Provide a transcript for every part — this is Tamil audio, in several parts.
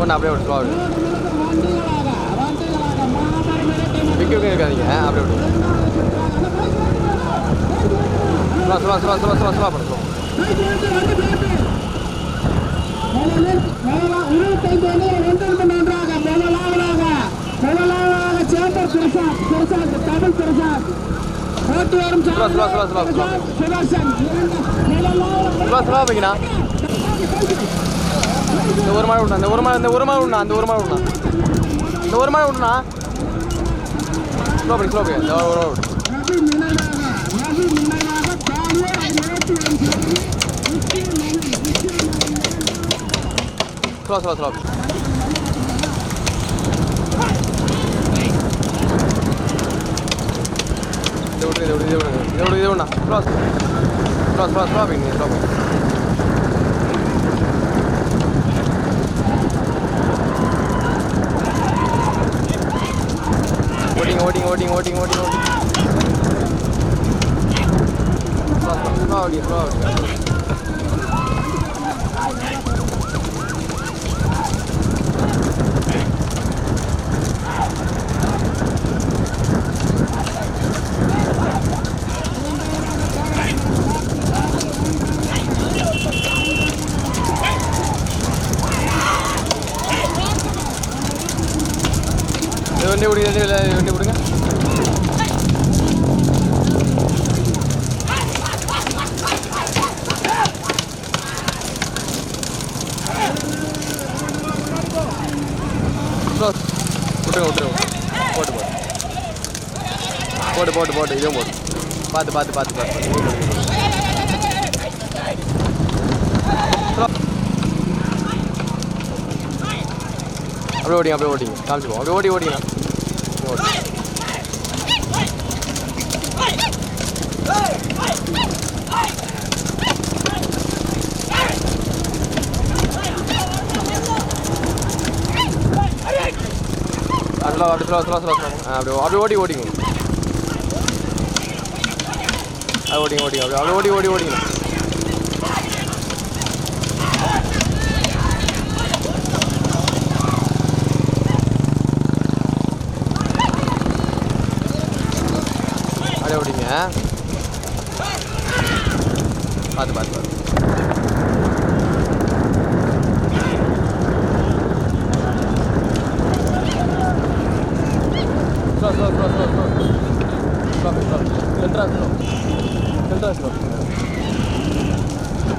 ஒன்று அப்படியே விட்டு ஸ்லோ விற்க விற்க இருக்காதீங்க அப்படியே விட்டு slow slow slow slow slow slow பண்ணு இருபத்தைந்து அணிகள் வென்றிருக்கும் நன்றாக முதலாவதாக முதலாவதாக chamber Prasad Prasad Tamil Prasad slow slow slow slow slow Sudarshan முதலாவது ஸ்லோ ஸ்லோ வைக்கணா இந்த ஒரு மாடு விடணும் இந்த ஒரு மாடு இந்த ஒரு மாடு விடணும் அந்த ஒரு மாடு விடணும் இந்த ஒரு மாடு விடணும் ஸ்லோ பண்ணி ஸ்லோ இந்த ஒரு ஸ்லோ ஸ்லோ ஸ்லோ இது விடு இது விடு இது விடு இது விடு இது விடுண்ணா ஸ்லோ ஸ்லோ ஸ்லோ ஸ்லோ பண்ணி ஸ்லோ பண்ணி ஓட்டிங்க ஓட்டிங்க ஓட்டிங்க ஓட்டிங்க ஓட்டிங்க ஓட்டிங்க ஸ்லோ ஸ்லோ ஸ்லோ ஓடி ஸ்லோ ஓடி இது வண்டி பிடிங்க வண்டி இது வண்டி பிடிங்க ஸ்லோ. விட்டுருங்க விட்டுருங்க போட்டு போட்டு போட்டு இதுவும் போட்டு பார்த்து பார்த்து பார்த்து பார்த்து. அப்படியே ஓடிங்க அப்படியே ஓடிங்க. காமிச்சுப்போம் அப்படியே ஓடி ஓடிங்கண்ணா ஓடி. அதெல்லாம் அப்படி சொல்ல சொல்ல சொல்ல அப்படியே அப்படியே ஓடி ஓடிங்க. அது ஓடிங்க ஓடிங்க அப்படி அது ஓடி ஓடி ஓடிங்க அப்படியே ஓடிங்க. பார்த்து பார்த்து பார்த்து.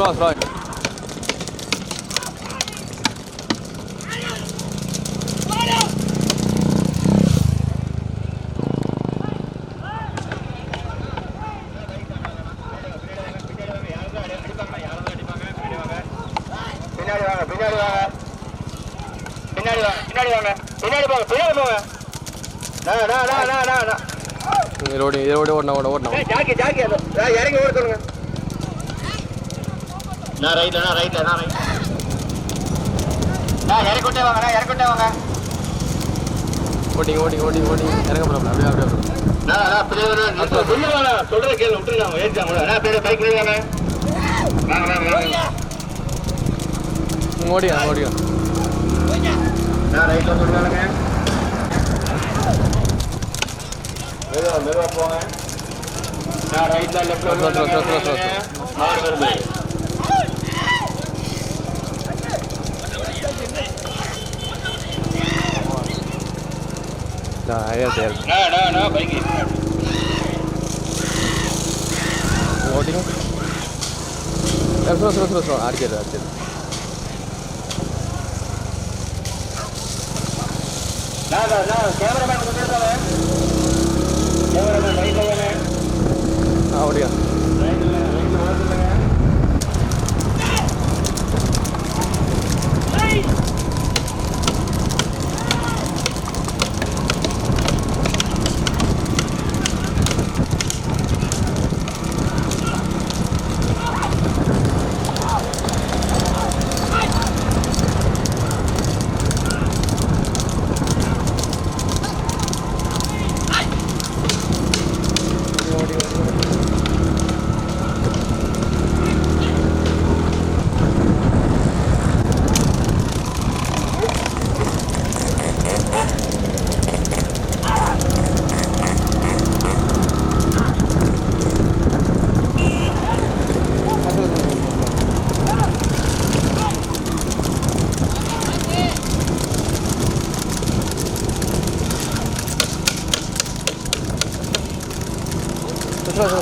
ஸ்லோ ஸ்லோ பின்னாடி வாங்க பின்னாடி வாங்க. பின்னாடி வாங்க பின்னாடி வாங்க. பின்னாடி போங்க பின்னாடி போங்க. நான் நான் நான் நான் நான் இது ஓடி ஓடணும் ஓட ஓடணும் ஜாக்கி ஜாக்கி இறங்கி ஓட சொல்லுங்க. நான் ரைட்ல நான் ரைட்ல நான் ரைட் நான் இறக்கி விட்டே வாங்க நான் இறக்கி விட்டே வாங்க. ஓட்டிங்க ஓட்டிங்க ஓட்டிங்க ஓட்டிங்க இறங்க போகிறோம் அப்படியே அப்படியே. நான் நான் பிள்ளையோட நிறுத்த சொல்லுவாங்க சொல்றத கேளு விட்டுருக்காங்க ஏறிட்டாங்க நான் பேர் பைக் வாங்க ஓடிங்க ஓடிங்க நான் ரைட்ல சொல்லுவாங்க மெதுவா மெதுவா போங்க. நான் ரைட்ல லெஃப்ட்ல மாறு வருது. நான் சரி. நான் பைக் ஓட்டிங்க. ஸ்லோ ஸ்லோ ஸ்லோ ஸ்லோ அடிச்சது அடிச்சது நான்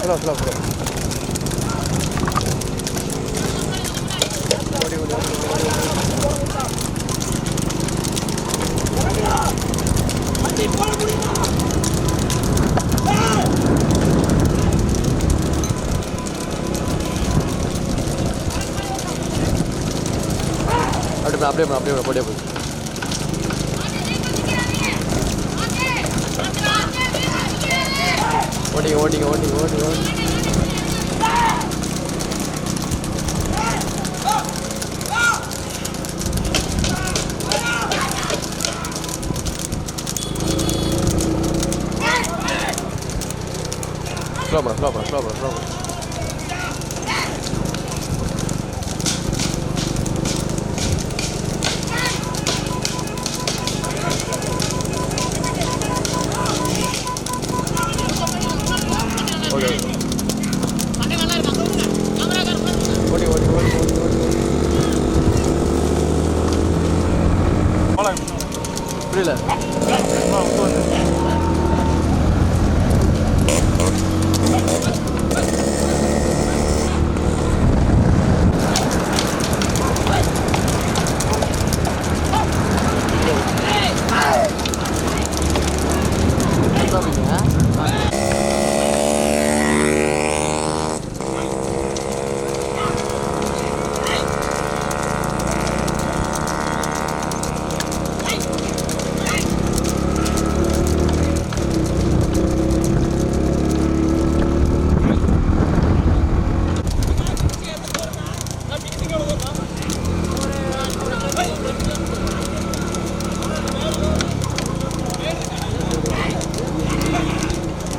ஸ்லோ ஸ்லோ ஸ்லோ அப்படியே அப்படியே அப்படியே அப்படியே போய். ஓட்டிங்க ஓட்டிங்க ஓடி ஓடி ஓட்டிங்க ஸ்லோ பண்ண ஸ்லோ 对了。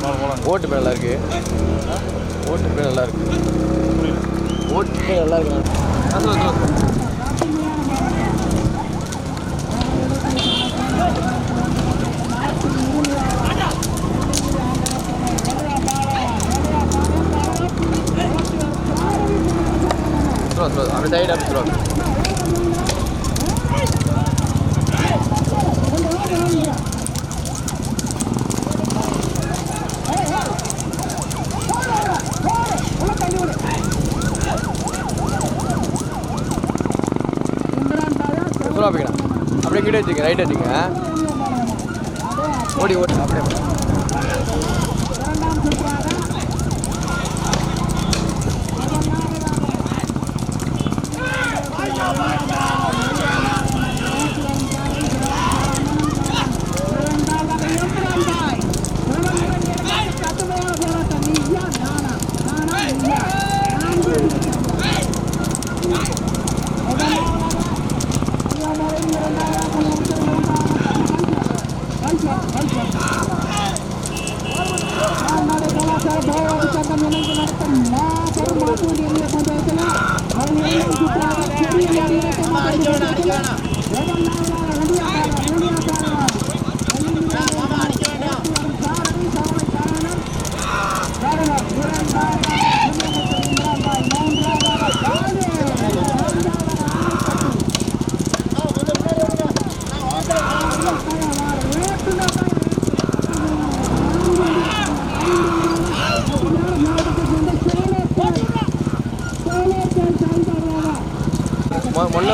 ஓட்டு பேர் நல்லா இருக்கு. ஓட்டு பேர் நல்லா இருக்கு. ஓட்டு பேர் நல்லா இருக்கு. அப்படி சைடு அப்படி நீங்கள் ரைட் அடிங்க. ஓடி ஓடி அப்படியே. ఆడిగాన ఆడిగాన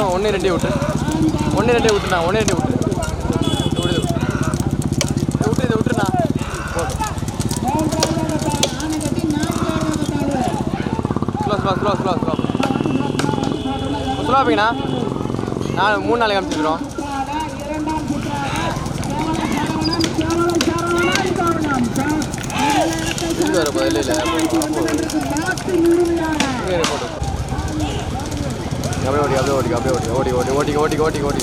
ஒன்று ஒன்று ரெண்டே விட்டு. ஒன்று ரெண்டே விட்டுண்ணா ஒன்று ரெண்டே விட்டு. விடுது விடு, விட்டு இதை விட்டுண்ணா slow slow slow slow slow slow வைங்கண்ணா நான் மூணு நாளைக்கு அனுப்பிச்சிக்கிறோம் இது வர போட்டு அப்படியே ஓடி அப்படியே ஓடி அப்படியே ஓடி ஓடி ஓடி ஓடி ஓடி ஓடி ஓடி.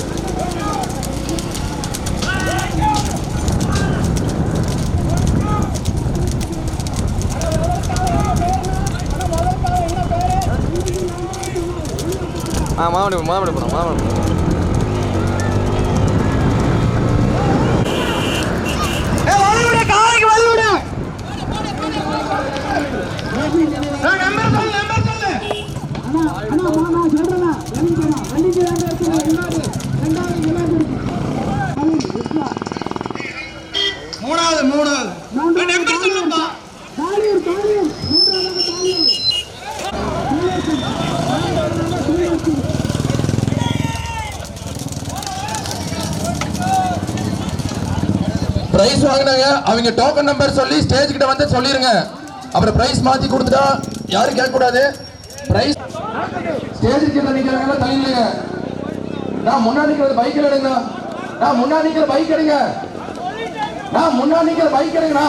ஆ மாமடி மாமடி போகிறோம் மாமடி போகிறோம் மூணாவது மூணாவது நம்பர் சொல்லுப்பா பிரைஸ் வாங்கினாங்க அவங்க டோக்கன் நம்பர் சொல்லி ஸ்டேஜ் கிட்ட வந்து சொல்லிருங்க அப்புறம் பிரைஸ் மாத்தி கொடுத்துட்டா யாரும் கேட்க கூடாது பிரைஸ் ஸ்டேஜ் கிட்ட நிக்கிறாங்க தள்ளி நான் முன்னாடி நிக்கிறது பைக் எடுங்க நான் முன்னாடி நிக்கிற பைக் எடுங்க நான் முன்னாடி நிக்கிற பைக் எடுங்கண்ணா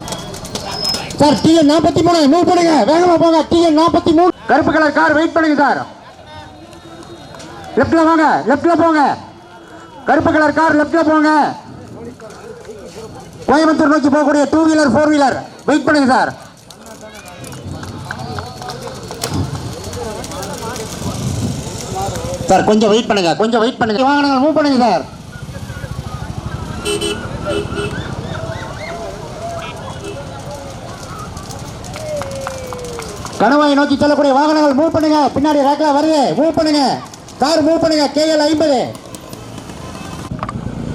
சார் டிஎன் நாற்பத்தி மூணு மூவ் பண்ணுங்க. வேகமா போங்க. டிஎன் நாற்பத்தி மூணு. கருப்பு கலர் கார் வெயிட் பண்ணுங்க சார். லெப்ட்ல வாங்க லெப்ட்ல போங்க. கருப்பு கலர் கார் லெப்ட்ல போங்க. கோயம்புத்தூர் நோக்கி போகக்கூடிய two wheeler four wheeler wait பண்ணுங்க சார். சார் கொஞ்சம் வெயிட் பண்ணுங்க. கொஞ்சம் வெயிட் பண்ணுங்க. வாகனங்கள் மூவ் பண்ணுங்க சார். கணவாயை நோக்கி செல்லக்கூடிய வாகனங்கள் மூவ் பண்ணுங்க. பின்னாடி ரேக்கில் வருது. மூவ் பண்ணுங்க. கார் மூவ் பண்ணுங்க. கேஎல் ஐம்பது.